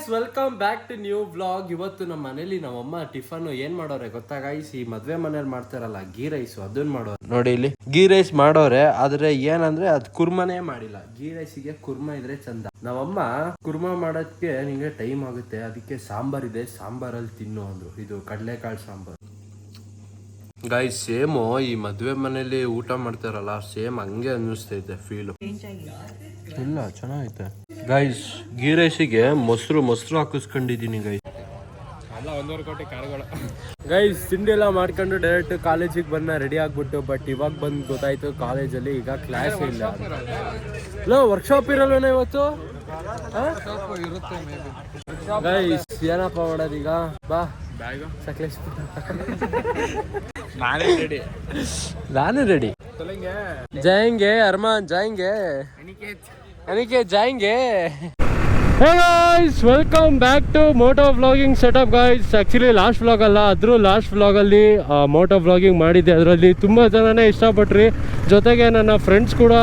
Guys welcome back to new vlog ಇವತ್ತು ನಮ್ಮ ಮನೇಲಿ ನಮ್ಮಮ್ಮ ಟಿಫನ್ ಏನ್ ಮಾಡೋರೆ ಗೊತ್ತಾ ಈ ಮದ್ವೆ ಮನೇಲಿ ಮಾಡ್ತಾರಲ್ಲ ಗೀ ರೈಸ್, ಅದನ್ ಮಾಡೋ ನೋಡಿ ಇಲ್ಲಿ ಗೀ ರೈಸ್ ಮಾಡೋರೆ, ಆದ್ರೆ ಏನಂದ್ರೆ ಅದ್ ಕುರ್ಮನೇ ಮಾಡಿಲ್ಲ. ಗೀ ರೈಸಿಗೆ ಕುರ್ಮ ಇದ್ರೆ ಚಂದ. ನಮ್ಮಮ್ಮ ಕುರ್ಮ ಮಾಡೋದಕ್ಕೆ ನಿಂಗೆ ಟೈಮ್ ಆಗುತ್ತೆ. ಅದಕ್ಕೆ ಸಾಂಬಾರ್ ಇದೆ, ಸಾಂಬಾರಲ್ಲಿ ತಿನ್ನು ಅಂದ್ರು. ಇದು ಕಡಲೆಕಾಳು ಸಾಂಬಾರ್. ಗೈಸ್ ಸೇಮ್ ಈ ಮದುವೆ ಮನೇಲಿ ಊಟ ಮಾಡ್ತಾರಲ್ಲ ಸೇಮ್ ಹಂಗೆ ಅನ್ನಿಸ್ತೈತೆ ಫೀಲು ಇಲ್ಲ ಚೆನ್ನಾಗೈತೆ. ಗೈಸ್ ಗೀ ರೈಸಿಗೆ ಮೊಸರು ಮೊಸರು ಹಾಕಿಸ್ಕೊಂಡಿದ್ದೀನಿ ಗೈಸ್ ಗೈಸ್ ತಿಂಡಿ ಎಲ್ಲ ಮಾಡ್ಕೊಂಡು ಡೈರೆಕ್ಟ್ ಕಾಲೇಜಿಗೆ ಬಂದ ರೆಡಿ ಆಗ್ಬಿಟ್ಟು ಬಟ್ ಇವಾಗ ಬಂದು ಗೊತ್ತಾಯ್ತು ಕಾಲೇಜಲ್ಲಿ ಈಗ ಕ್ಲಾಸ್ ಇಲ್ಲ. ಇಲ್ಲ ವರ್ಕ್ಶಾಪ್ ಇರಲ್ವೇನ ಇವತ್ತು? ಗೈಸ್ ಏನಪ್ಪ ಮಾಡೋದೀಗ? ಈಗ ಬಾ. ನಾನೇ ರೆಡಿ ನಾನು ರೆಡಿ ಜಾಯಂಗೆ ಅರ್ಮಾನ್ ಜಾಯಿಂಗೆ. ಅನಿಕೇತ್. ಅನಿಕೆ ಜಯಂಗೆ. Hey guys welcome back to moto vlogging setup guys actually last vlog ಅಲ್ಲ ಅದ್ರ ಲಾಸ್ಟ್ ವ್ಲಾಗಲ್ಲಿ ಮೋಟೋ ವ್ಲಾಗಿಂಗ್ ಮಾಡಿದ್ದೆ. ಅದರಲ್ಲಿ ತುಂಬ ಜನನೇ ಇಷ್ಟಪಟ್ರಿ. ಜೊತೆಗೆ ನನ್ನ ಫ್ರೆಂಡ್ಸ್ ಕೂಡ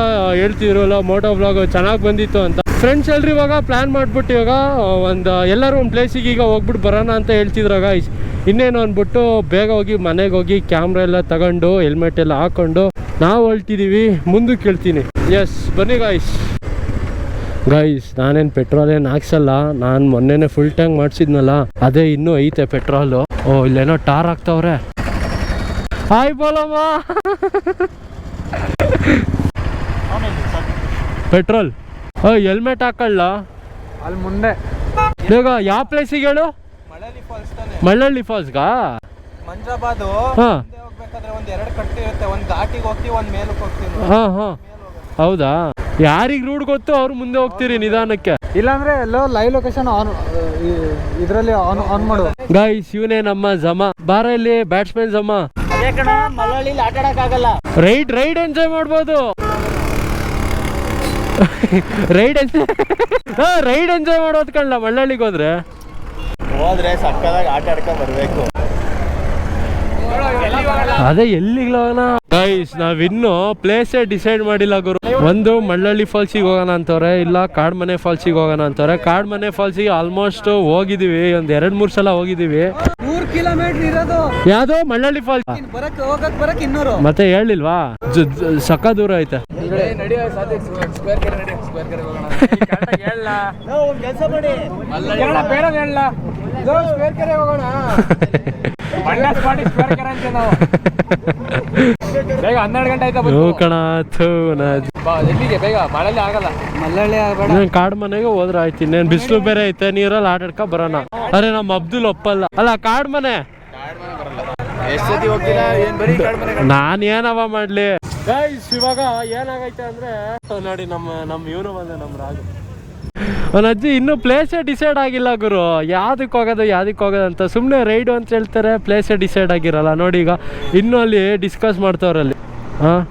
ಹೇಳ್ತಿದ್ರಲ್ಲ ಮೋಟೋ ವ್ಲಾಗ್ ಚೆನ್ನಾಗಿ ಬಂದಿತ್ತು ಅಂತ. ಫ್ರೆಂಡ್ಸ್ ಎಲ್ರು ಇವಾಗ ಪ್ಲ್ಯಾನ್ ಮಾಡಿಬಿಟ್ಟು ಇವಾಗ ಒಂದು, ಎಲ್ಲರೂ ಒಂದು ಪ್ಲೇಸಿಗೆ ಈಗ ಹೋಗ್ಬಿಟ್ಟು ಬರೋಣ ಅಂತ ಹೇಳ್ತಿದ್ರು. ಗಾಯ್ಸ್ ಇನ್ನೇನು ಅಂದ್ಬಿಟ್ಟು ಬೇಗ ಹೋಗಿ ಮನೆಗೆ ಹೋಗಿ ಕ್ಯಾಮ್ರಾ ಎಲ್ಲ ತಗೊಂಡು ಹೆಲ್ಮೆಟ್ ಎಲ್ಲ ಹಾಕೊಂಡು, ನಾವು ಹೊಳ್ತಿದ್ದೀವಿ ಮುಂದಕ್ಕೆ ಕೇಳ್ತೀನಿ. ಎಸ್ ಬನ್ನಿ ಗಾಯ್ಸ್ ಗಾಯ್ಸ್ ನಾನೇನು ಪೆಟ್ರೋಲ್ ಏನು ಹಾಕ್ಸಲ್ಲ. ನಾನು ಮೊನ್ನೆನೇ ಫುಲ್ ಟ್ಯಾಂಕ್ ಮಾಡಿಸಿದ್ನಲ್ಲ, ಅದೇ ಇನ್ನೂ ಐತೆ ಪೆಟ್ರೋಲು ಓ, ಇಲ್ಲೇನೋ ಟಾರ್ ಹಾಕ್ತವ್ರೆ. ಹಾಯ್ ಬೋಲಮ್ಮ ಪೆಟ್ರೋಲ್ ಹೆಲ್ಮೆಟ್ ಹಾಕೊಳ್ಳ ಅಲ್ಲಿ ಮುಂದೆ. ಬೇಗ ಯಾವ ಪ್ಲೇಸಿಗೆ ಹೇಳು? ಮಳಳ್ಳಿ ಫಾಲ್ಸ್ ತಾನೆ. ಮಳ್ಳಳ್ಳಿ ಫಾಲ್ಸ್ಗಾ ಮಂಜಾಬಾದ್. ಹಾ. ಮುಂದೆ ಹೋಗ್ಬೇಕಾದ್ರೆ ಒಂದ್ ಎರಡು ಕಟ್ಟಿ ಇರುತ್ತೆ. ಒಂದ್ ಘಾಟಿಗೆ ಹೋಗ್ತೀವಿ ಒಂದ್ ಮೇಲಕ್ಕೆ ಹೋಗ್ತೀವಿ ಹಾಂ ಹಾಂ. ಹೌದಾ? ಯಾರಿಗ ರೂಡ್ ಗೊತ್ತು ಅವ್ರು ಮುಂದೆ ಹೋಗ್ತೀರಿ ನಿಧಾನಕ್ಕೆ. ಇಲ್ಲಾಂದ್ರೆ ಎಲ್ಲೋ ಲೈವ್ ಲೊಕೇಶನ್ ಆನ್ ಇದರಲ್ಲಿ ಆನ್ ಆನ್ ಮಾಡು. ಗಾಯ್ಸ್ ಇವನೇ ನಮ್ಮ ಜಮ. ಬಾರ ಇಲ್ಲಿ ಬ್ಯಾಟ್ಸ್ಮನ್ ಜಮ. ಅದೇ ಕಣ ಆಟ ಆಡಕ್ಕಾಗಲ್ಲ ರೈಡ್ ರೈಡ್ ಎಂಜಾಯ್ ಮಾಡ್ಬೋದು. ರೈಡ್ ಎಂಜಾಯ್ ರೈಡ್ ಎಂಜಾಯ್ ಮಾಡೋದ್ ಕಣ್ಣ ಮಳ್ಳಳ್ಳಿಗೆ ಹೋದ್ರೆ. ಹೋದ್ರೆ ಸಕ್ಕದಾಗಿ ಆಟ ಆಡ್ಕೊ ಬರ್ಬೇಕು. ಅದೇ ಎಲ್ಲಿಗೆ ಗೈಸ್ ನಾವಿನ್ನು ಪ್ಲೇಸೇ ಡಿಸೈಡ್ ಮಾಡಿಲ್ಲ ಗುರು. ಒಂದು ಮಳ್ಳಳ್ಳಿ ಫಾಲ್ಸಿಗೆ ಹೋಗೋಣ ಅಂತವ್ರೆ ಇಲ್ಲ ಕಾಡ್ಮನೆ ಫಾಲ್ಸಿಗೆ ಹೋಗೋಣ ಅಂತವ್ರೆ. ಕಾಡ್ಮನೆ ಫಾಲ್ಸಿಗೆ ಆಲ್ಮೋಸ್ಟ್ ಹೋಗಿದೀವಿ ಒಂದ್ ಎರಡ್ ಮೂರ್ ಸಲ ಹೋಗಿದೀವಿ. ನೂರ್ ಕಿಲೋಮೀಟರ್ ಇರೋದು. ಯಾವ್ದೋ? ಮಳ್ಳಳ್ಳಿ ಫಾಲ್ಸ್. ಬರಕ್ ಹೋಗಕ್ ಬರಕ್ ಇನ್ನೂರು. ಮತ್ತೆ ಹೇಳಿಲ್ವಾ? ಸಕ್ಕ ದೂರ ಐತೆ. ಕೆಲಸ ಮಾಡಿ. ಬೇರೆ ಹೇಳ ಸ್ಕ್ವೇರ್ ಕೆರೆ ಹೋಗೋಣ. ಬೇಗ ಹನ್ನೆರಡು ಗಂಟೆ ಆಯ್ತಾ ಬಂತು. ಕಣ ಥೂ ನಾ ಬಾ ಎಲ್ಲಿಗೆ? ಬೇಗ ಮಳೆಯಲ್ಲಿ ಆಗಲ್ಲ. ಮಲ್ಲಳ್ಳಿ ಆಗಬೇಡ. ನಾನು ಕಾಡ್ ಮನೆಗೆ ಹೋದ್ರೆ ಆಯ್ತು ಇನ್ನೇನ್ ಬಿಸಿಲು ಬೇರೆ ಐತೆ ನೀರಲ್ಲಿ ಆಟಾಡ್ಕ ಬರೋಣ. ಅರೆ ನಮ್ಮ ಅಬ್ದುಲ್ ಒಪ್ಪಲ್ಲ. ಅಲ್ಲ ಕಾಡ್ ಮನೆ? ಎಷ್ಟು ಸತಿ ಹೋಗ್ತೀರಾ? ಏನ್ ಬರೀ ಕಡಿಮೆ ನಾನು ಏನವ ಮಾಡ್ಲಿ? ಗೈಸ್ ಇವಾಗ ಏನಾಗೈತೆ ಅಂದ್ರೆ ನೋಡಿ ನಮ್ಮ ನಮ್ಮ ಇವನು ಬಂದೆ ನಮ್ ರಾಜು. ಅಜ್ಜಿ ಇನ್ನೂ ಪ್ಲೇಸೇ ಡಿಸೈಡ್ ಆಗಿಲ್ಲ ಗುರು ಯಾವ್ದಕ್ಕೆ ಹೋಗೋದು ಯಾವ್ದಕ್ಕೆ ಹೋಗೋದು ಅಂತ ಸುಮ್ಮನೆ ರೈಡು ಅಂತ ಹೇಳ್ತಾರೆ ಪ್ಲೇಸೇ ಡಿಸೈಡ್ ಆಗಿರಲ್ಲ ನೋಡಿ ಈಗ ಇನ್ನೂ ಅಲ್ಲಿ ಡಿಸ್ಕಸ್ ಮಾಡ್ತಾವ್ರಲ್ಲಿ ಹಾಂ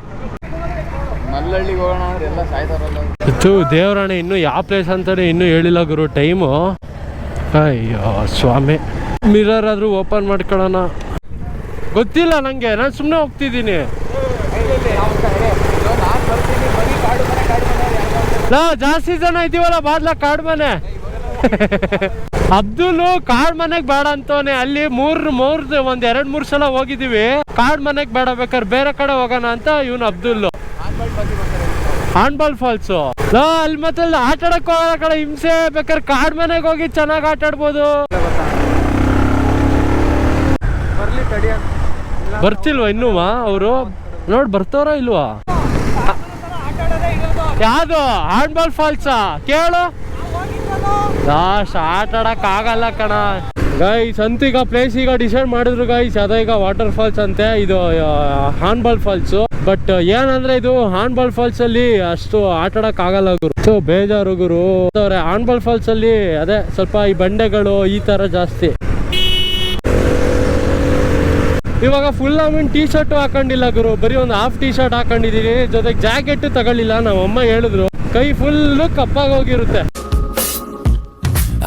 ಇದು ದೇವರಾಣೆ ಇನ್ನು ಯಾವ ಪ್ಲೇಸ್ ಅಂತಾನೆ ಇನ್ನೂ ಹೇಳಿಲ್ಲ ಗುರು ಟೈಮು ಅಯ್ಯೋ ಸ್ವಾಮಿ ಮಿರರ್ ಆದ್ರೂ ಓಪನ್ ಮಾಡ್ಕೊಳ್ಳೋಣ ಗೊತ್ತಿಲ್ಲ ನನಗೆ ನಾನು ಸುಮ್ಮನೆ ಹೋಗ್ತಿದ್ದೀನಿ ಲಾ, ಜಾಸ್ತಿ ಜನ ಇದೀವಲ್ಲ, ಬಾದ್ಲ ಕಾಡ್ ಮನೆ. ಅಬ್ದುಲ್ ಕಾಡ್ ಮನೆಗ್ ಬೇಡ ಅಂತವನೆ. ಅಲ್ಲಿ ಮೂರ್ ಮೂರ್, ಒಂದ್ ಎರಡ್, ಮೂರ್ ಸಲ ಹೋಗಿದೀವಿ. ಕಾಡ್ ಮನೆಗ್ ಬೇಡ ಬೇಕಾದ್ರೆ ಬೇರೆ ಕಡೆ ಹೋಗೋಣ ಅಂತ ಇವನು ಅಬ್ದುಲ್ ಹಾನ್ಬಾಲ್ ಫಾಲ್ಸ್ ಅಲ್ಲಿ ಮತ್ತೆ ಆಟ ಆಡಕ್ ಹೋಗೋ ಕಡೆ ಹಿಂಸೆ ಬೇಕಾದ್ರೆ ಕಾಡ್ ಮನೆಗ್ ಹೋಗಿ ಚೆನ್ನಾಗಿ ಆಟ ಆಡ್ಬೋದು. ಬರ್ತಿಲ್ವಾ ಇನ್ನೂವಾ ಅವರು? ನೋಡ್ ಬರ್ತವ್ರ ಇಲ್ವಾ? ಯಾವ್ದು? ಹ್ಯಾಂಡ್ಬಾಲ್ ಫಾಲ್ಸ ಕೇಳು. ಲಾಸ್ಟ್ ಆಟ ಆಡಕ್ ಆಗಲ್ಲ ಕಣ. ಗೈಸ್ ಅಂತ ಈಗ ಪ್ಲೇಸ್ ಈಗ ಡಿಸೈಡ್ ಮಾಡಿದ್ರು ಗೈಸ್ ಅದ ಈಗ ವಾಟರ್ ಫಾಲ್ಸ್ ಅಂತೆ. ಇದು ಹಾನ್ಬಾಲ್ ಫಾಲ್ಸ್ ಬಟ್ ಏನಂದ್ರೆ ಇದು ಹಾನ್ಬಾಲ್ ಫಾಲ್ಸ್ ಅಲ್ಲಿ ಅಷ್ಟು ಆಟ ಆಡಕ್ ಆಗಲ್ಲ ಗುರು. ಸೊ, ಬೇಜಾರು ಗುರು. ಹಾನ್ಬಾಲ್ ಫಾಲ್ಸ್ ಅಲ್ಲಿ ಅದೇ ಸ್ವಲ್ಪ ಈ ಬಂಡೆಗಳು ಈ ತರ ಜಾಸ್ತಿ. ಇವಾಗ ಫುಲ್ ಆಮೇಲೆ ಟೀ ಶರ್ಟ್ ಹಾಕೊಂಡಿಲ್ಲ ಗುರು ಬರೀ ಒಂದು ಹಾಫ್ ಟೀ ಶರ್ಟ್ ಹಾಕೊಂಡಿದ್ದೀನಿ ಜೊತೆಗೆ ಜಾಕೆಟ್ ತಗೊಳ್ಳಿಲ್ಲ ನಮ್ಮ ಅಮ್ಮ ಹೇಳಿದ್ರು ಕೈ ಫುಲ್ ಕಪ್ಪಾಗಿ ಹೋಗಿರುತ್ತೆ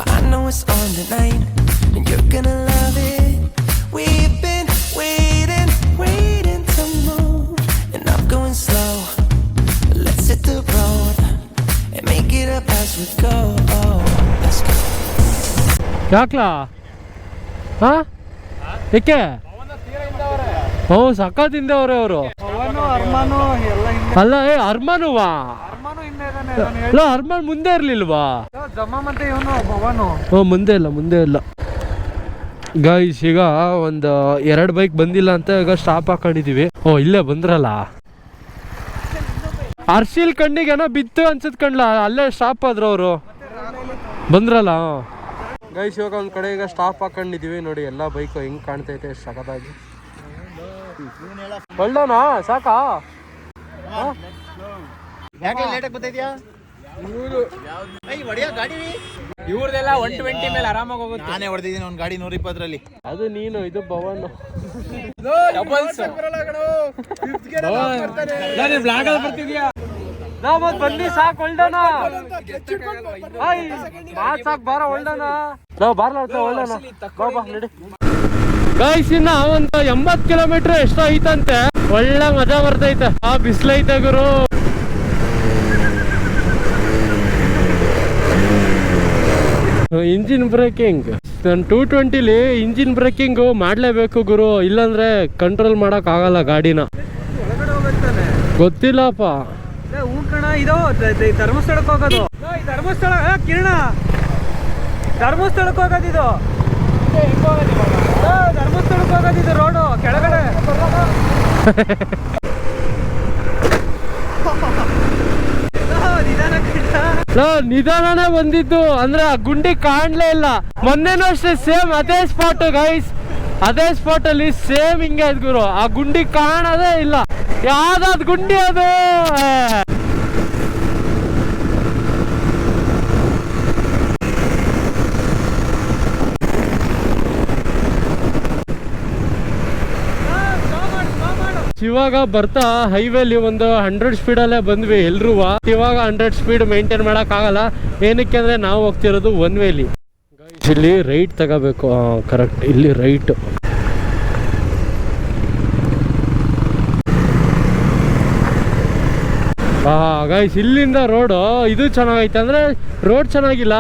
I know it's on tonight, and you're gonna love it. We've been waiting, waiting to move, and I'm going slow. Let's hit the road and make it up as we go. Let's go. ಯಾಕ್ಲಾ ಹಾ ಏಕೆ ಓ ಸಖತ್ತಿಂದ ಅವರೇ ಅವರು. ಅಲ್ಲ ಏ ಅರ್ಮಾನುವಾ? ಅಲ್ಲ ಅರ್ಮಾನ್ ಮುಂದೆ ಇರ್ಲಿಲ್ವಾ? ಹೇಳ್ ಜಮ್ಮ ಮತ್ತೆ ಇವನು ಪವನು ಓ ಮುಂದೆ ಇಲ್ಲ ಮುಂದೆ ಇಲ್ಲ. ಗೈಸ್ ಈಗ ಒಂದು ಎರಡು ಬೈಕ್ ಬಂದಿಲ್ಲ ಅಂತ ಈಗ ಸ್ಟಾಪ್ ಹಾಕೊಂಡಿದೀವಿ. ಓ ಇಲ್ಲೇ ಬಂದ್ರಲ್ಲ? ಅರ್ಶಿಲ್ ಕಣ್ಣಿಗೆ ಏನೋ ಬಿತ್ತು ಅನ್ಸತ್ ಕಣ್ಲ ಅಲ್ಲೇ ಸ್ಟಾಪ್ ಆದ್ರು ಅವರು. ಬಂದ್ರಲ್ಲ? ಗೈಸ್ ಇವಾಗ ಒಂದ್ ಕಡೆ ಈಗ ಸ್ಟಾಪ್ ಹಾಕೊಂಡಿದೀವಿ ನೋಡಿ ಎಲ್ಲಾ ಬೈಕ್ ಹೆಂಗ್ ಕಾಣ್ತೈತೆ ಸಖತ್ತಾಗಿ. ಒಳ್ಳೋಣ ಸಾಕಾ? ಯಾಕೆ ಲೇಟಾಗಿ ಬರ್ತಿದ್ಯಾ ಗಾಡಿ ಇವ್ರದೆಲ್ಲ ಒನ್ ಟ್ವೆಂಟಿ ಮೇಲೆ ಆರಾಮಾಗಿ ಹೋಗುತ್ತೆ. ನಾನೇ ಹೊಡೆದಿದ್ದೀನಿ ಒಂದು ಗಾಡಿ ನೂರ ಇಪ್ಪತ್ತರಲ್ಲಿ. ಅದು ನೀನು ಇದು ಭವನ್. ಡಬಲ್ಸ್ ನಾನು ಬ್ಲಾಗ್ ಅಲ್ಲಿ ಬರ್ತಿದ್ಯಾ? ನಾವ್ ಬನ್ನಿ ಸಾಕ್ ಒಳ್ಡೋಣ ಮಾತ್ ಸಾಕ್ ಬಾರ ಹೊಲ್ಡೋಣ ನಾವ್ ಬಾರ್ಲ ಬಾ ನಡಿ. ಗೈಸ್ ಇನ್ನ ಒಂದು ಎಂಬತ್ ಕಿಲೋಮೀಟರ್ ಎಷ್ಟೋ ಐತಂತೆ. ಒಳ್ಳೆ ಮಜಾ ಬರ್ತೈತೆ. ಆ ಬಿಸಿಲೈತೆ ಗುರು. ಇಂಜಿನ್ ಬ್ರೇಕಿಂಗ್ ನಾನು ಟೂ ಟ್ವೆಂಟಿಲಿ ಇಂಜಿನ್ ಬ್ರೇಕಿಂಗು ಮಾಡಲೇಬೇಕು ಗುರು. ಇಲ್ಲಾಂದ್ರೆ ಕಂಟ್ರೋಲ್ ಮಾಡಕ್ ಆಗಲ್ಲ ಗಾಡಿನ. ಗೊತ್ತಿಲ್ಲಪ್ಪ. ಇದು ಧರ್ಮಸ್ಥಳಕ್ಕೆ ಹೋಗೋದು. ಧರ್ಮಸ್ಥಳ ಏ, ಕಿರಣ. ಧರ್ಮಸ್ಥಳಕ್ಕೆ ಹೋಗೋದಿದು ನಿಧಾನ. ನಿಧಾನನೇ ಬಂದಿದ್ದು. ಅಂದ್ರೆ ಆ ಗುಂಡಿ ಕಾಣ್ಲೇ ಇಲ್ಲ. ಮೊನ್ನೆನೂ ಅಷ್ಟೇ ಸೇಮ್ ಅದೇ ಸ್ಪಾಟ್ ಗೈಸ್ ಅದೇ ಸ್ಪಾಟ್ ಅಲ್ಲಿ ಸೇಮ್ ಹಿಂಗೆ ಗುರು. ಆ ಗುಂಡಿ ಕಾಣದೇ ಇಲ್ಲ. ಯಾವ್ದಾದ್ ಗುಂಡಿ ಅದು ಏ. ಇವಾಗ ಬರ್ತಾ ಹೈವೇಲಿ ಒಂದು ಹಂಡ್ರೆಡ್ ಸ್ಪೀಡಲ್ಲೇ ಬಂದ್ವಿ ಎಲ್ರೂ. ಇವಾಗ ಹಂಡ್ರೆಡ್ ಸ್ಪೀಡ್ ಮೇಂಟೈನ್ ಮಾಡಕ್ ಆಗಲ್ಲ. ಏನಕ್ಕೆ ಅಂದ್ರೆ ನಾವು ಹೋಗ್ತಿರೋದು ಒನ್ ವೇಲಿ ಇಲ್ಲಿ ರೈಟ್ ತಗೋಬೇಕು. ಕರೆಕ್ಟ್ ಇಲ್ಲಿ ರೈಟ್ ಗೈಸ್ ಇಲ್ಲಿಂದ ರೋಡು ಇದು ಚೆನ್ನಾಗೈತೆ ಅಂದರೆ ರೋಡ್ ಚೆನ್ನಾಗಿಲ್ಲ.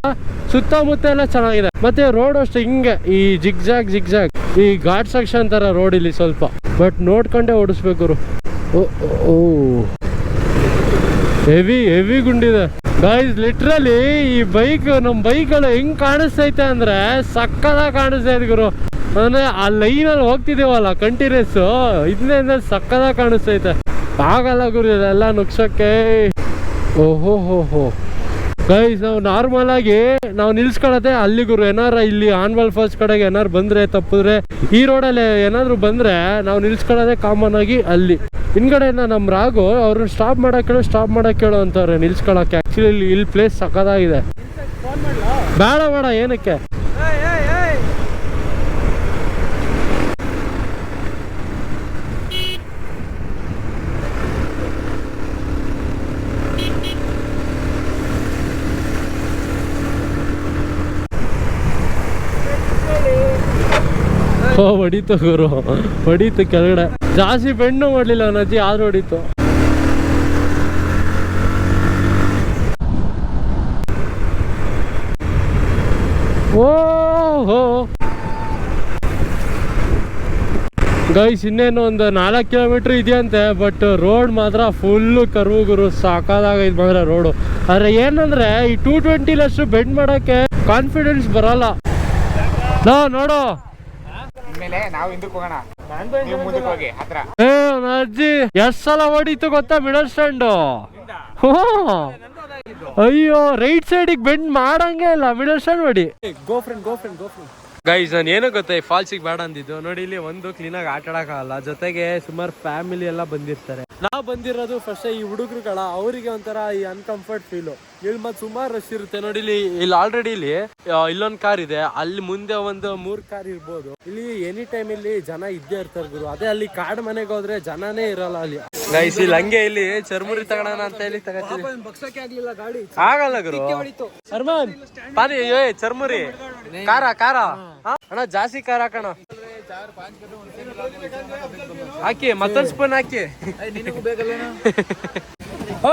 ಸುತ್ತಮುತ್ತ ಎಲ್ಲ ಚೆನ್ನಾಗಿದೆ. ಮತ್ತೆ ರೋಡ್ ಅಷ್ಟೇ ಹಿಂಗೆ, ಈ ಜಿಗ್ ಜಾಗ್ ಜಿಗ್ ಜಾಗ್ ಈ ಘಾಟ್ ಸೆಕ್ಷನ್ ತರ ರೋಡ್ ಇಲ್ಲಿ ಸ್ವಲ್ಪ. ಬಟ್ ನೋಡ್ಕೊಂಡೆ ಓಡಿಸ್ಬೇಕು. ಓ ಹೆವಿ ಹೆವಿ ಗುಂಡಿದೆ. ಗೈಸ್ ಲಿಟ್ರಲಿ ಈ ಬೈಕ್ ನಮ್ಮ ಬೈಕ್ಗಳು ಹೆಂಗ್ ಕಾಣಿಸ್ತೈತೆ ಅಂದ್ರೆ ಸಕ್ಕದಾಗ ಇದೆ ಗುರು. ಅಂದ್ರೆ ಆ ಲೈನಲ್ಲಿ ಹೋಗ್ತಿದೀವಲ್ಲ ಕಂಟಿನ್ಯೂಸ್ ಇದನ್ನೇ ಸಕ್ಕದಾಗ ಕಾಣಿಸ್ತೈತೆ ಆಗಲ್ಲ ಗುರು, ಇದೆಲ್ಲ ನುಗ್ಸಕ್ಕೆ. ಓಹೋ ಹೋ ಹೋ. ಗೈಸ್ ನಾವು ನಾರ್ಮಲ್ ಆಗಿ ನಾವು ನಿಲ್ಸ್ಕೊಳತ್ತೆ ಅಲ್ಲಿ ಗುರು ಏನಾರ ಇಲ್ಲಿ ಆನ್ವಲ್ ಫಸ್ಟ್ ಕಡೆಗೆ ಏನಾರು ಬಂದ್ರೆ, ತಪ್ಪಿದ್ರೆ, ಈ ರೋಡಲ್ಲಿ ಏನಾದ್ರು ಬಂದ್ರೆ ನಾವು ನಿಲ್ಸ್ಕೊಳ್ಳೋದೇ ಕಾಮನ್ ಆಗಿ ಅಲ್ಲಿ. ಹಿಂದ್ಗಡೆಯಿಂದ ನಮ್ಮ ರಾಗು ಅವ್ರನ್ನ ಸ್ಟಾಪ್ ಮಾಡಕ್ ಹೇಳು ಸ್ಟಾಪ್ ಮಾಡಕ್ ಹೇಳು ಅಂತಾರೆ ನಿಲ್ಸ್ಕೊಳಕ್ಕೆ ಆಕ್ಚುಲಿ ಇಲ್ಲಿ ಇಲ್ಲಿ ಪ್ಲೇಸ್ ಸಕ್ಕದಾಗಿದೆ ಬೇಡ ಬೇಡ, ಏನಕ್ಕೆ? ಓ, ಹೊಡಿತು ಗುರು, ಹೊಡಿತು ಕೆಳಗಡೆ. ಜಾಸ್ತಿ ಬೆಣ್ಣು ಮಾಡ್ಲಿಲ್ಲ ಅಜ್ಜಿ ಆದ್ರೂ ಹೊಡಿತು. ಓಹೋ ಗೈಸ್, ಇನ್ನೇನು ಒಂದು ನಾಲ್ಕು ಕಿಲೋಮೀಟರ್ ಇದೆಯಂತೆ, ಬಟ್ ರೋಡ್ ಮಾತ್ರ ಫುಲ್ಲು ಕರ್ವು ಗುರು ಸಾಕಾದಾಗೈತೆ ಮಾತ್ರ ರೋಡು. ಆದ್ರೆ ಏನಂದ್ರೆ, ಈ ಟೂ ಟ್ವೆಂಟಿಲಷ್ಟು ಬೆಂಡ್ ಮಾಡೋಕ್ಕೆ ಕಾನ್ಫಿಡೆನ್ಸ್ ಬರಲ್ಲ. ನೋಡು. ಮೇಲೆ ನಾವು ಹಿಂದಕ್ಕೆ ಹೋಗೋಣ. ನೀವು ಮುಂದಕ್ಕೆ ಹೋಗಿ ಹತ್ರ. ಏ ಅವ್ನ ಅಜ್ಜಿ ಎಷ್ಟ್ ಸಲ ಹೊಡೀತು ಗೊತ್ತಾ ಮಿಡಲ್ ಸ್ಟ್ಯಾಂಡ್ ಅಯ್ಯೋ ರೈಟ್ ಸೈಡಿಗೆ ಬೆಂಡ್ ಮಾಡಂಗೇ ಇಲ್ಲ ಮಿಡಲ್ ಸ್ಟ್ಯಾಂಡ್ ಹೊಡಿ. Go friend go friend go friend guys ನಾನು ಏನು ಗೊತ್ತಾ ಫಾಲ್ಸಿಗೆ ಬೇಡ ಅಂದಿದ್ದು. ನೋಡಿ, ಇಲ್ಲಿ ಒಂದು ಕ್ಲೀನಾಗಿ ಆಟ ಆಡಕ್ಕಾಗಲ್ಲ ಜೊತೆಗೆ ಸುಮಾರು ಫ್ಯಾಮಿಲಿ ಎಲ್ಲ ಬಂದಿರ್ತಾರೆ. ನಾವು ಬಂದಿರೋದು ಫಸ್ಟ್ ಈ ಹುಡುಗರುಗಳ, ಅವರಿಗೆ ಒಂಥರ ಈ ಅನ್ಕಂಫರ್ಟ್ ಫೀಲು ಇಲ್ಲಿ ಮತ್ತೆ ಸುಮಾರು ರಶ್ ಇರುತ್ತೆ. ನೋಡಿ, ಇಲ್ಲಿ ಇಲ್ಲಿ ಆಲ್ರೆಡಿ ಇಲ್ಲಿ ಇಲ್ಲೊಂದು ಇಲ್ಲೊಂದ್ ಕಾರ್ ಇದೆ. ಅಲ್ಲಿ ಮುಂದೆ ಒಂದು ಮೂರ್ ಕಾರ್ ಇರ್ಬೋದು. ಇಲ್ಲಿ ಎನಿ ಟೈಮ್ ಇಲ್ಲಿ ಜನ ಇದ್ದೇ ಇರ್ತಾರೆ ಗುರು. ಅದೇ ಅಲ್ಲಿ ಕಾಡ್ ಮನೆಗೆ ಹೋದ್ರೆ ಜನನೇ ಇರಲ್ಲ ಅಲ್ಲಿ. ಗೈಸ್ ಇಲ್ಲಿ ಹಂಗೆ ಇಲ್ಲಿ ಚರ್ಮುರಿ ತಗೋಣ ಅಂತ ಹೇಳಿ ತಗೋತೀವಿ. ಆಗಲ್ಲ ಗುರು. ಅರ್ಮಾನ್ ಪಾನಿ ಏ ಚರ್ಮುರಿ. ಕಾರ ಕಾರ ಹಾ? ಅಣ್ಣ ಜಾಸ್ತಿ ಕಾರ ಹಾಕೋಣ ಹಾಕಿ ಮತ್ತೊಂದು ಸ್ಪೂನ್ ಹಾಕಿ.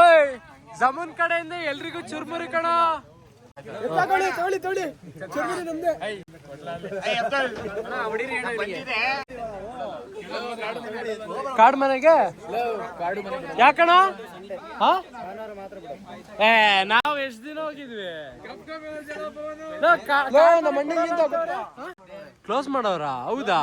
ಓಯ್ ಜಮೂನ್ ಕಡೆಯಿಂದ ಎಲ್ರಿಗೂ ಚುರ್ಮುರಿ ಕಣ. ತಗೊಳ್ಳಿ ತಗೊಳ್ಳಿ ತಗೊಳ್ಳಿ. ಚರ್ಮಡಿ ನಮ್ದೆ. ಕಾಡ್ ಮನೆಗೆ? ಯಾಕಣ ಹಾ? ಏ ನಾವು ಎಷ್ಟ್ ದಿನ ಹೋಗಿದ್ವಿ? ಕ್ಲೋಸ್ ಮಾಡೋರ? ಹೌದಾ?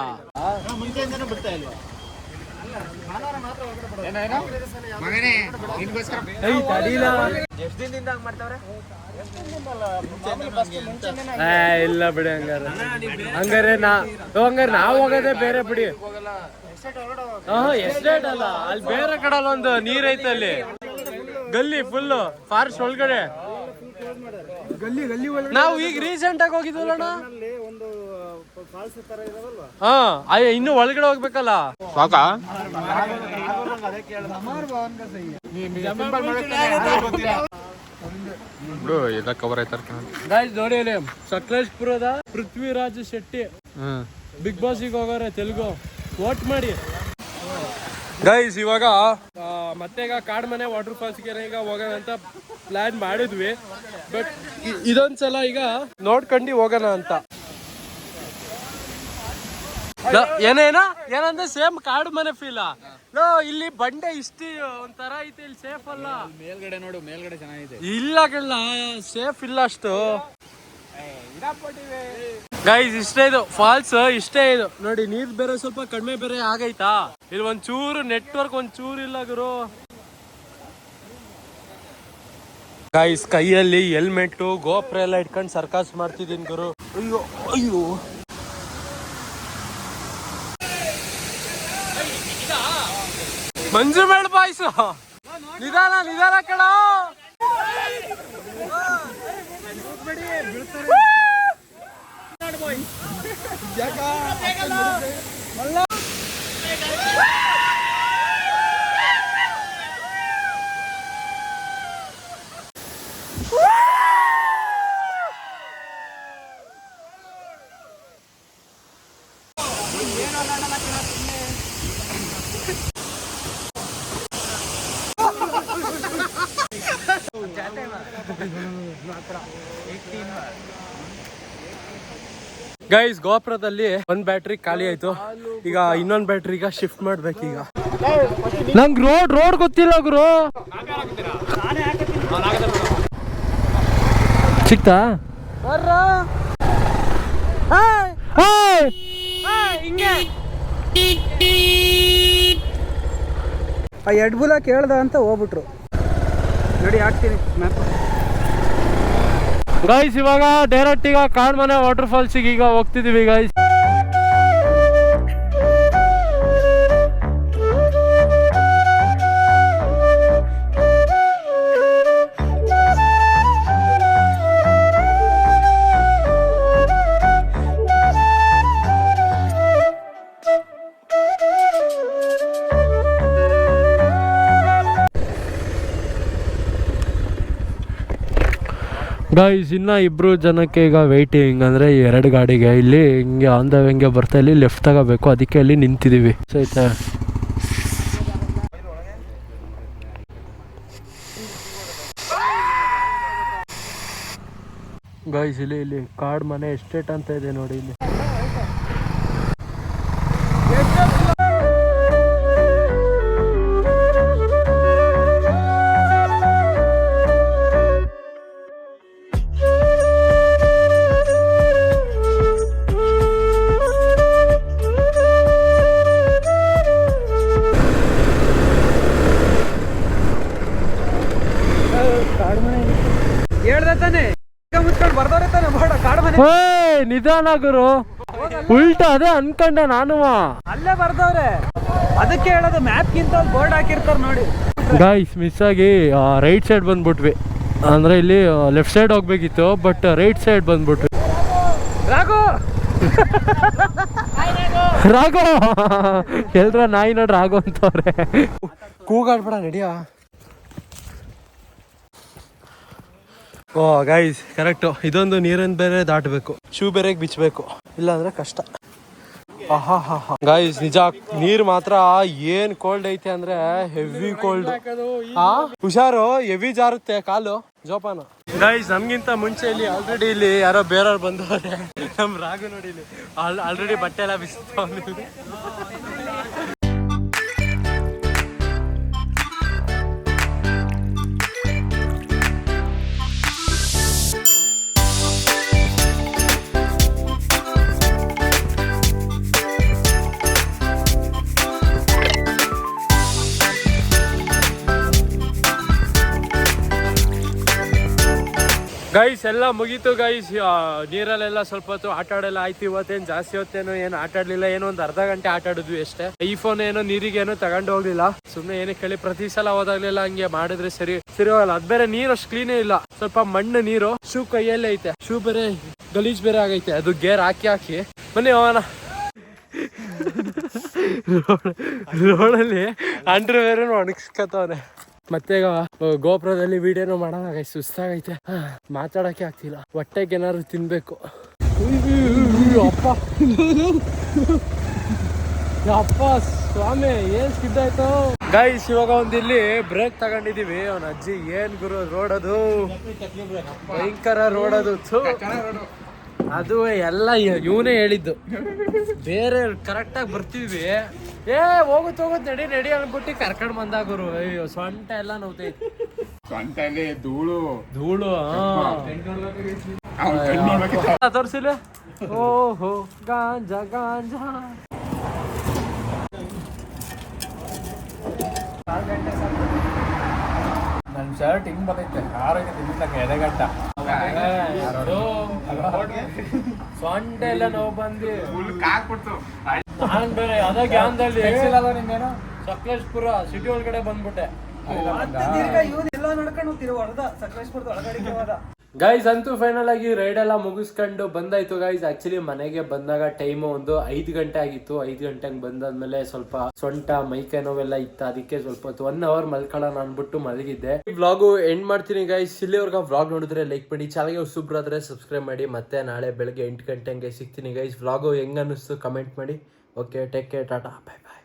ಇಲ್ಲ ಬಿಡಿ ಹಂಗಾರೆ. ಹಂಗಾರೆ ನಾ ಹಂಗಾರೆ ನಾವ್ ಹೋಗೋದೇ ಬೇರೆ ಬಿಡಿ. ಎಸ್ಟೇಟ್ ಅಲ್ಲ? ಅಲ್ಲಿ ಬೇರೆ ಕಡೆ ಒಂದು ನೀರ್ ಐತೆ ಅಲ್ಲಿ. ಗಲ್ಲಿ ಫುಲ್ ಫಾರೆಸ್ಟ್ ಒಳಗಡೆ. ಗಲ್ಲಿ ಗಲ್ಲಿ ನಾವು ಈಗ ರೀಸೆಂಟ್ ಆಗಿ ಹೋಗಿದ್ವಲ್ಲಣ್ಣ ಹಾ ಅಯ್ಯ ಇನ್ನು ಒಳಗಡೆ ಹೋಗ್ಬೇಕಲ್ಲ? ಗಾಯ್ಸ್ ನೋಡಿ ಇಲ್ಲಿ ಸಕಲೇಶ್ಪುರದ ಪೃಥ್ವಿರಾಜ್ ಶೆಟ್ಟಿ. ಬಿಗ್ ಬಾಸ್ಗೆ ಹೋಗಾರೆ ತೆಲುಗು. ವೋಟ್ ಮಾಡಿ. ಗೈಸ್ ಇವಾಗ ಮತ್ತೆ ಈಗ ಕಾಡ್ಮನೆ ವಾಟರ್ ಫಾಲ್ಸ್ಗೆ ಈಗ ಹೋಗೋಣ ಅಂತ ಪ್ಲಾನ್ ಮಾಡಿದ್ವಿ. ಬಟ್ ಇದೊಂದ್ಸಲ ಈಗ ನೋಡ್ಕೊಂಡು ಹೋಗೋಣ ಅಂತ. ನ- ಏನೇನ? ಏನಂದ್ರೆ ಸೇಮ್ ಕಾಡು ಮನೆ ಫೀಲ್ ನೋ ಇಲ್ಲಿ ಬಂಡೆ ಇಷ್ಟಿ ಒಂಥರ ಐತೆ ಇಲ್ಲಿ ಸೇಫ್ ಅಲ್ಲ. ಮೇಲ್ಗಡೆ ನೋಡು ಮೇಲ್ಗಡೆ ಚೆನ್ನಾಗಿದೆ. ಇಲ್ಲ ಕಳ್ಳ ಸೇಫ್ ಇಲ್ಲ ಅಷ್ಟು. ಗೈಸ್ ಇಷ್ಟೇ ಇದು. ಫಾಲ್ಸ್ ಇಷ್ಟೇ ಇದು. ನೋಡಿ, ನೀರ್ ಬೇರೆ ಸ್ವಲ್ಪ ಕಡಿಮೆ ಬೇರೆ ಆಗೈತಾ? ಇಲ್ಲಿ ಒಂದ್ ಚೂರು ನೆಟ್ವರ್ಕ್ ಒಂದ್ ಚೂರು ಇಲ್ಲ ಗುರು. ಗೈಸ್ ಕೈಯಲ್ಲಿ ಹೆಲ್ಮೆಟ್ ಗೋಪ್ರ ಎಲ್ಲ ಇಟ್ಕೊಂಡು ಸರ್ಕಾಸ್ ಮಾಡ್ತಿದ್ದೀನಿ ಗುರು. ಅಯ್ಯೋ ಅಯ್ಯೋ. ಮಂಜು ಮೇಡ್ ಬಾಯ್ಸ್ ನಿಧಾನ ನಿಧಾನ ಕಣ. పోయి మళ్ళా जाते हैं ಗೈಸ್ ಗೋಪುರದಲ್ಲಿ ಒಂದ್ ಬ್ಯಾಟ್ರಿ ಖಾಲಿ ಆಯ್ತು. ಈಗ ಇನ್ನೊಂದ್ ಬ್ಯಾಟ್ರಿ ಈಗ ಶಿಫ್ಟ್ ಮಾಡ್ಬೇಕೀಗ ಈಗ. ನಂಗ್ ರೋಡ್ ರೋಡ್ ಗೊತ್ತಿಲ್ಲ ಗುರು. ಸಿಕ್ತಾ? ಆ ಎಡ್ ಬುಲ ಕೇಳ್ದ ಅಂತ ಹೋಗ್ಬಿಟ್ರು. ನೋಡಿ ಹಾಕ್ತೀನಿ ಮ್ಯಾಪ್ ಗೈಸ್ ಇವಾಗ ಡೈರೆಕ್ಟ್ ಈಗ ಕಾಡ್ಮನೆ ವಾಟರ್ ಫಾಲ್ಸ್ ಈಗ ಹೋಗ್ತಿದೀವಿ ಗೈಸ್ ಗೈಸ್ ಇನ್ನ ಇಬ್ರು ಜನಕ್ಕೆ ಈಗ ವೆಯ್ಟಿಂಗ್ ಅಂದ್ರೆ ಎರಡು ಗಾಡಿಗೆ ಇಲ್ಲಿ ಹಿಂಗೆ ಆನ್ ದ ಹಿಂಗೆ ಬರ್ತಾ ಇಲ್ಲಿ ಲೆಫ್ಟ್ ತಗೋಬೇಕು. ಅದಕ್ಕೆ ಅಲ್ಲಿ ನಿಂತಿದೀವಿ. ಆಯ್ತಾ? ಗೈಸ್ ಇಲ್ಲಿ ಇಲ್ಲಿ ಕಾಡ್ ಮನೆ ಎಸ್ಟೇಟ್ ಅಂತ ಇದೆ ನೋಡಿ ಇಲ್ಲಿ. ನಿಧಾನ ಗುರು ಉಲ್ಟಾ ಅದೇ ಅನ್ಕೊಂಡೆ ನಾನು ಅಲ್ಲೇ ಬರ್ದವ್ರೆ. ಅದಕ್ಕೆ ಹೇಳೋದು ಮ್ಯಾಪ್ಗಿಂತ ಬೋರ್ಡ್ ಹಾಕಿರ್ತಾರೆ ನೋಡಿ. ಗಾಯ್ಸ್ ಮಿಸ್ ಆಗಿ ರೈಟ್ ಸೈಡ್ ಬಂದ್ಬಿಟ್ವಿ. ಅಂದ್ರೆ ಇಲ್ಲಿ ಲೆಫ್ಟ್ ಸೈಡ್ ಹೋಗ್ಬೇಕಿತ್ತು ಬಟ್ ರೈಟ್ ಸೈಡ್ ಬಂದ್ಬಿಟ್ವಿ. ರಾಘು! ರಾಘೋ! ಎಲ್ರ ನಾಯಿ ನೋಡ್ರಿ ರಾಘು ಅಂತವ್ರೆ. ಕೂಗಾಡ್ಬೇಡ ನಡಿಯ ಓ ಗೈಸ್ ಕರೆಕ್ಟು ಇದೊಂದು ನೀರನ್ನು ಬೇರೆ ದಾಟಬೇಕು. ಶೂ ಬೇರೆ ಬಿಚ್ಚಬೇಕು ಇಲ್ಲ ಅಂದ್ರೆ ಕಷ್ಟ ಗೈಸ್ ನಿಜ ನೀರ್ ಮಾತ್ರ ಏನ್ ಕೋಲ್ಡ್ ಐತೆ ಅಂದ್ರೆ ಹೆವಿ ಕೋಲ್ಡ್ ಹುಷಾರು ಹೆವಿ ಜಾರುತ್ತೆ ಕಾಲು. ಜೋಪಾನ. ಗೈಸ್ ನಮ್ಗಿಂತ ಮುಂಚೆ ಇಲ್ಲಿ ಆಲ್ರೆಡಿ ಇಲ್ಲಿ ಯಾರೋ ಬೇರೆಯವ್ರು ಬಂದವ್ರೆ. ನಮ್ ರಾಗು ನೋಡಿ ಇಲ್ಲಿ. ಆಲ್ರೆಡಿ ಬಟ್ಟೆ ಎಲ್ಲ ಬಿಸಿತ್ತು ಗೈಸ್ ಎಲ್ಲ ಮುಗೀತು ಗೈಸ್ ನೀರಲ್ಲೆಲ್ಲ ಸ್ವಲ್ಪ ಹೊತ್ತು ಆಟ ಆಡಲ್ಲ ಆಯ್ತು, ಇವತ್ತೇನು ಜಾಸ್ತಿ ಹೊತ್ತೇನು ಏನು ಆಟ ಆಡ್ಲಿಲ್ಲ. ಏನೋ ಒಂದು ಅರ್ಧ ಗಂಟೆ ಆಟ ಆಡಿದ್ವಿ ಅಷ್ಟೇ. ಈ ಫೋನ್ ಏನೋ ನೀರಿಗೆ ಏನೋ ತಗೊಂಡು ಹೋಗ್ಲಿಲ್ಲ. ಸುಮ್ಮನೆ ಏನೇ ಕೇಳಿ, ಪ್ರತಿ ಸಲ ಹೋದಾಗ್ಲಿಲ್ಲ ಹಂಗೆ ಮಾಡಿದ್ರೆ ಸರಿ ಸರಿ ಹೋಗಲ್ಲ. ಅದ್ ಬೇರೆ ನೀರು ಅಷ್ಟು ಕ್ಲೀನೇ ಇಲ್ಲ. ಸ್ವಲ್ಪ ಮಣ್ಣು ನೀರು, ಶೂ ಕೈಯಲ್ಲೇ ಐತೆ. ಶೂ ಬೇರೆ, ಗಲೀಜ್ ಬೇರೆ ಆಗೈತೆ. ಅದು ಗೇರ್ ಹಾಕಿ ಹಾಕಿ. ಬನ್ನಿ ಹೋಗೋಣ. ರೋಡಲ್ಲಿ ಅಂಡ್ರ ಒಣಗಿಸ್ಕತ್ತವನೆ ಮತ್ತೆ ಗೋಪುರದಲ್ಲಿ ವಿಡಿಯೋನು ಮಾಡೋಣ ಸುಸ್ತಾಗೈತೆ ಮಾತಾಡಕ್ಕೆ ಆಗ್ತಿಲ್ಲ ಹೊಟ್ಟೆಗೆ ಏನಾದ್ರು ತಿನ್ಬೇಕು ಅಪ್ಪ ಅಪ್ಪ ಸ್ವಾಮಿ ಏನ್ ಸಿದ್ಧಾಯ್ತು ಗೈಸ್ ಇವಾಗ ಒಂದ್ ಇಲ್ಲಿ ಬ್ರೇಕ್ ತಗೊಂಡಿದೀವಿ ಅವನ ಅಜ್ಜಿ ಏನ್ ಗುರು ರೋಡ್ ಭಯಂಕರ ರೋಡ್ ಅದು. ಅದು ಎಲ್ಲ ಇವನೇ ಹೇಳಿದ್ದು. ಬೇರೆ ಕರೆಕ್ಟ್ ಆಗಿ ಬರ್ತೀವಿ ಏ ಹೋಗುತ್ತ ಹೋಗುತ್ತ ನಡಿ ನಡಿ ಅನ್ಬಿಟ್ಟು ಕರ್ಕೊಂಡ್ ಬಂದಾಗರು ಅಯ್ಯೋ ಸೊಂಟ ಎಲ್ಲ ನೋವ್ತೈತಿ. ಸೊಂಟಲ್ಲಿ ಧೂಳು. ಧೂಳು ತೋರಿಸಿಲ್ಲ? ಓಹೋ ಗಾಂಜಾ ಗಾಂಜಾ. ನನ್ ಶರ್ಟ್ ಹಿಂಗ್ ಬರ್ತೈತೆ ಆರೋಗ್ಯ ತಿನ್ನಿಸ್ಲಕ್ಕ ಎದೆಗಟ್ಟ ಸೊಂಟ ಎಲ್ಲ ನೋವು ಬಂದು ನಾನ್ ಬೇರೆ ಅದ ಗ್ಯಾನ್ದಲ್ಲಿ ಅದ ನಿಂದೇನು ಸಕಲೇಶ್ಪುರ ಸಿಟಿ ಒಳಗಡೆ ಬಂದ್ಬಿಟ್ಟೆ. ಗೈಸ್ ಅಂತೂ ಫೈನಲ್ ಆಗಿ ರೈಡ್ ಎಲ್ಲ ಮುಗಿಸ್ಕೊಂಡು ಬಂದಾಯ್ತು ಗೈಸ್ ಆಕ್ಚುಲಿ ಮನೆಗೆ ಬಂದಾಗ ಟೈಮ್ ಒಂದು ಐದು ಗಂಟೆ ಆಗಿತ್ತು. ಐದು ಗಂಟೆಗೆ ಬಂದಾದ್ಮೇಲೆ ಸ್ವಲ್ಪ ಸೊಂಟ, ಮೈಕೈ ನೋವೆಲ್ಲ ಇತ್ತು. ಅದಕ್ಕೆ ಸ್ವಲ್ಪ ಹೊತ್ತು ಒನ್ ಅವರ್ ಮಲ್ಕೊಳ್ಳೋಣ ಅನ್ಬಿಟ್ಟು ಮಲಗಿದ್ದೆ. ಈ ವ್ಲಾಗು ಎಂಡ್ ಮಾಡ್ತೀನಿ ಗೈಸ್ ಇಲ್ಲಿವರೆಗೆ ವ್ಲಾಗ್ ನೋಡಿದ್ರೆ ಲೈಕ್ ಮಾಡಿ. ಚಾನಲ್ಗೆ ಆದ್ರೆ ಸಬ್ಸ್ಕ್ರೈಬ್ ಮಾಡಿ. ಮತ್ತೆ ನಾಳೆ ಬೆಳಗ್ಗೆ ಎಂಟು ಗಂಟೆಗೆ ಸಿಗ್ತೀನಿ ಗೈಸ್ ವ್ಲಾಗು ಹೆಂಗ್ ಅನ್ನಿಸ್ತು ಕಮೆಂಟ್ ಮಾಡಿ. Okay take care tata bye bye